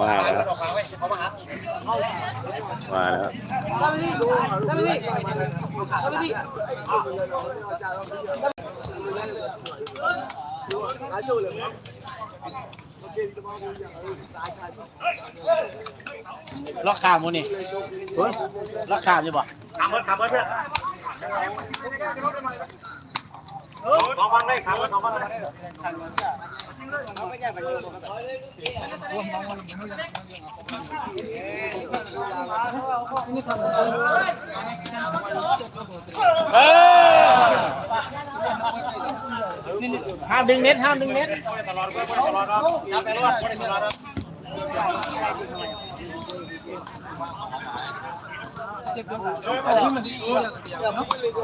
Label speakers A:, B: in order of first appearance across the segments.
A: มาแล้วมา แล้ว
B: ล็อกขามมูนี่ล็อกขามอยู่บ่
C: ถามเพื่อนถามเพื่อนเพื่อนสองพันได้ถามเพื่อนสองพันได้
B: เออห้ามดึงเน็ตห้ามดึงเน็ต
C: ตลอดเพื่อนตลอดครับอย่าไปรอดตลอดครับ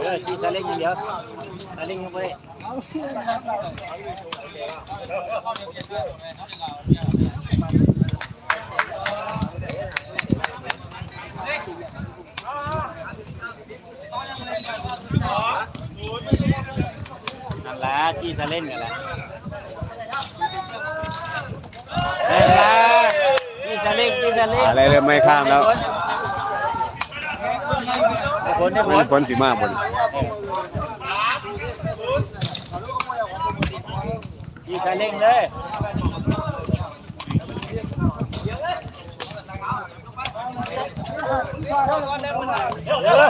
B: เออขี่ซาเล้งอย่างเดียวซาเล้งยังไม่ได้ นั่นแหละขี่ซาเล้งกันแหละนั่นแหละขี่ซาเล้งขี่ซาเล้ง
A: อะไรเริ่มไม่ข้ามแล้ว
B: ได้ผลได้ผ
A: มัน
B: ล
A: ฝนสีมากบน
B: ขี่ซาเล้งเลยเออ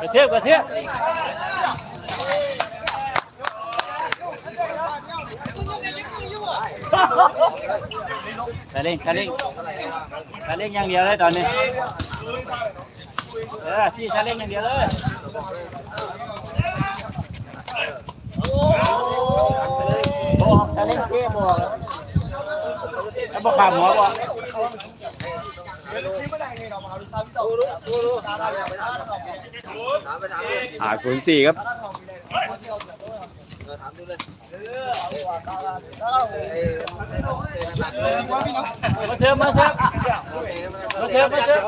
B: กระเทือกกระเทือกซาเล้งซาเล้งซาเล้งอย่างเดียวเลยตอนนี้ เออที่ซาเล้งอย่างเดียวเลยโอ้ซาเล้งเก้บ่แล้วบ่ขามหัวบ่
A: อ่าศูนย์สี่ครับ
B: มาเสิร์ฟมาเสิร์ฟมาเสิร์ฟมาเสิร์ฟ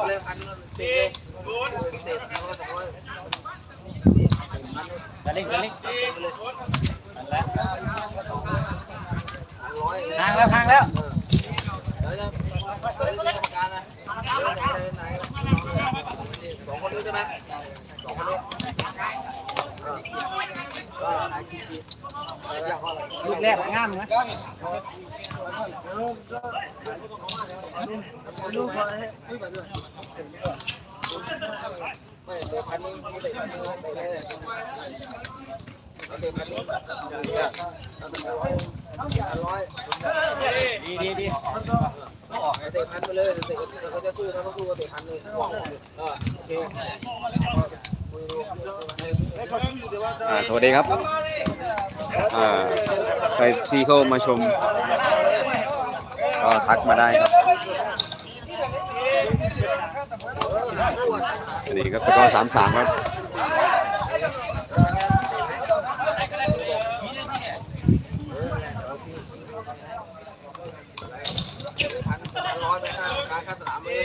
B: ซาเล้งซาเล้งนั่นแหละห่างแล้วห่างแล้ว
C: สองคนนี้ใช่ไหมสองคนนี้
B: ลูกแรกงามนะ
C: ไม่เดี๋ยวพันนี้เตะพันนี้เตะได้เลยเตะพันนี้ร้อย
B: ดีดีดี
C: เตะพันไปเลยเตะเขาจะสู้เขาต้องสู้เตะพันเลยโอเค
A: อ่าสวัสดีครับอ่าใครที่เข้ามาชมก็ทักมาได้ครับสวัสดีครับตะกอสามสามครับ
C: ร้อยไปค่าการค่าสนามเลย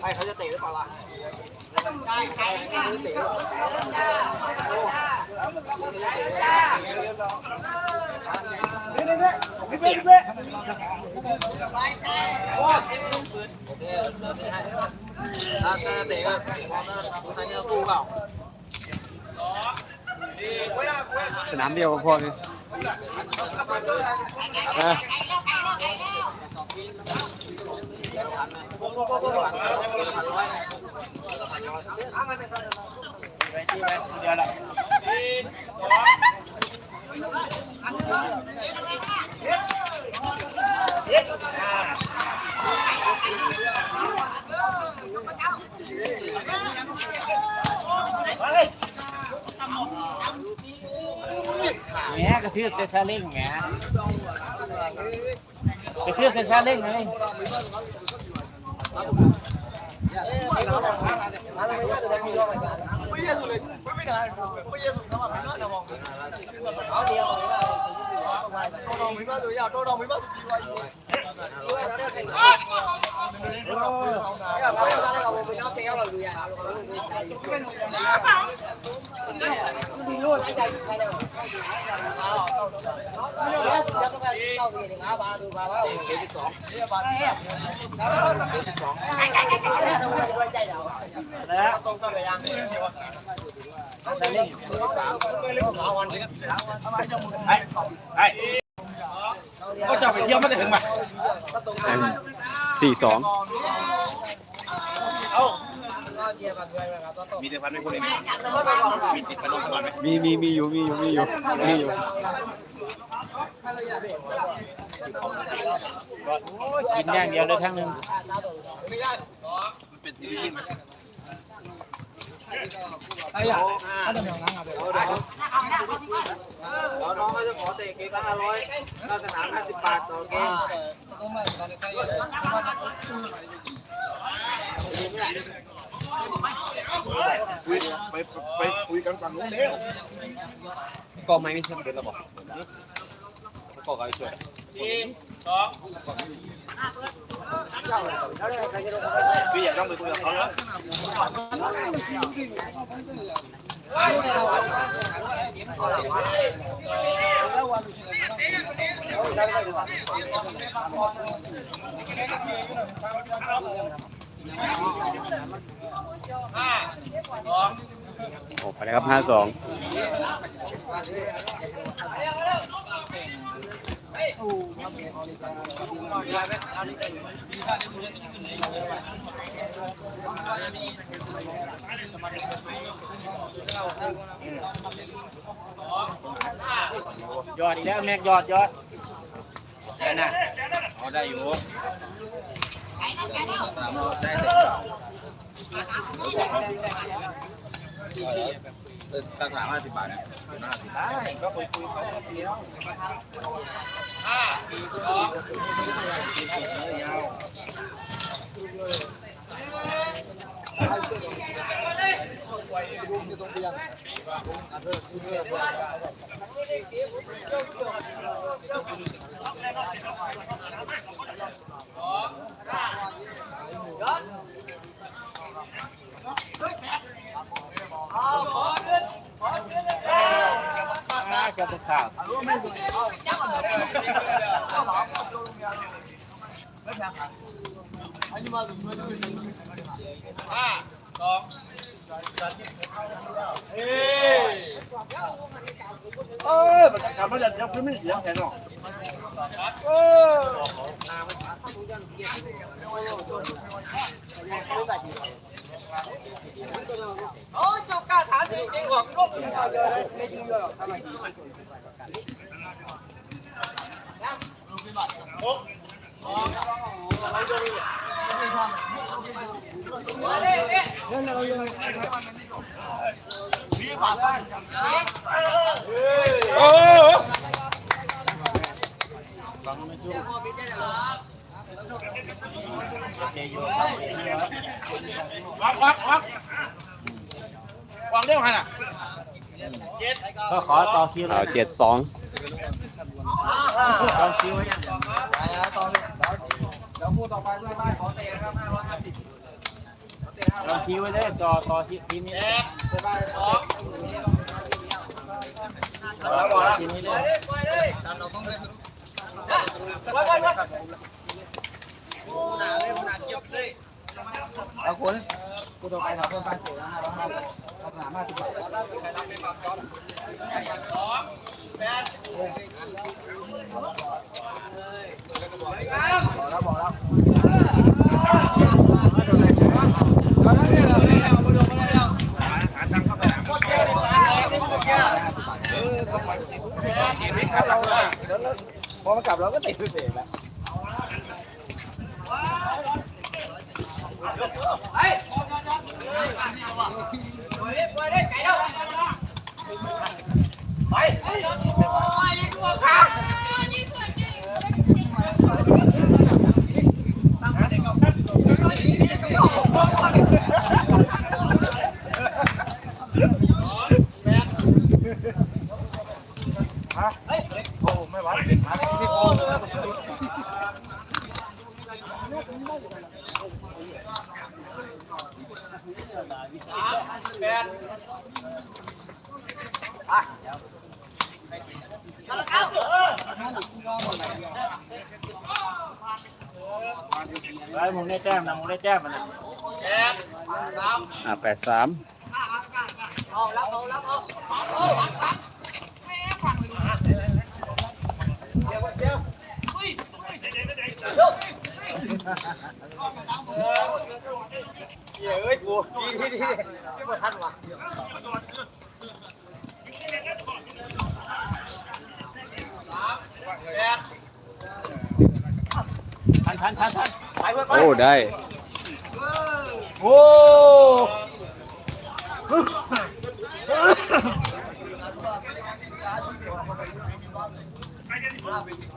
C: ให้เขาจะเตะหรือเปล่าล่ะ ได้ใครจะเตะหรือเปล่าถ้าถ้าเตะ ก็พร้อมแล้วทางจะสู้เปล่า
A: สนามเดียวกับพวกนี้อะ
B: เดี๋ ပြည့်ရဆိုလေပြည့်မနေတာပြည့်ရဆိုတော့မှမင်းကတော့မဟုတ်ဘူး။တော်တော်မိမဆိုရတော်တော်မိမဆိုပြီးသွားပြီ။
C: ก็จะไปเที่ยวไม่ได้ถึงมา
A: สี่สอง
C: มีแต่พันไม่คนเองมีติดพันตลอดไหม
A: มีมีมีอยู่มีอยู่มีอยู่มีอยู่
B: กินอย่างเดียวเลยทั้งหนึ่ง
C: มันเป็นซีรีส์ไหม
D: ไอ้ยาถ้าเดินทางนั้นอะเดี๋ยว
C: เดี๋ยวน้องเขาจะขอเตะเกมละห้าร้อยค่าสนามห้าสิบบาทต่อเกมไปไปคุยกันฝั่งนู้นเร็ว
D: ก็ไม่ไม่ใช่เป็นระบบก็ก็ช่วย
C: พี่อยาก ต้องไปคุยกับเขาแล้ว
A: ออกไปแล้วครับห้าสอง
B: ยอดอีกแล้วแม็กยอดยอดนั่นน่ะ
C: เอาได้อยู่ได้เล ยค่าสนามห้าสิบบาทนะห้าสิบได้ก็ไปคุยเขาเดียวห้าสองยาว 啊！
B: อ่าเกับข่าว
C: เออมันกลับมาจากยังไม่เสียงแค่หรอกเออวักวักวักวางเร็วขนาด
B: ก็ขอต่อคิวเล
A: เอาเจ็ดสอง
B: ต่อคิวไว้ยัง
C: เดี๋ยว คู่ต่อไปเพื่อนบ้านขอเตะครับห้าร้อยห้าสิบ
B: ต่อคิวไว้เลยต่อต่อทีมนี้เลย
C: เพื่อนบ้านขอ
B: ต่อทีมนี้เลย
D: เอาคนกูต่อไปถามเพื่อนบ้านเสียห้าร้อยห้าสิบสนามห้าสิบบาท
C: พอมากลับเราก็เตะเตะแล้วไอ้จอดจอดจอดไปไปได้ไก่แล้วไป
D: โอ้ยนี่กูบอ
C: กค่ะนี่สวยจ
D: ริงตั้งแต่เด็กเอาตั้งแต่เด็ก
C: เอา
B: ไอ้มึงได้แต้มนะมึงได้แต้มมันนะ
A: อ่าแปดสาม
E: เหี้ยเอ้ เฮ้ยกูดีที่ดีที่มาทันว่ะ
B: ทันทันทันทัน
E: ไปเพื่อนไป
A: โอ้ได้
E: โอ้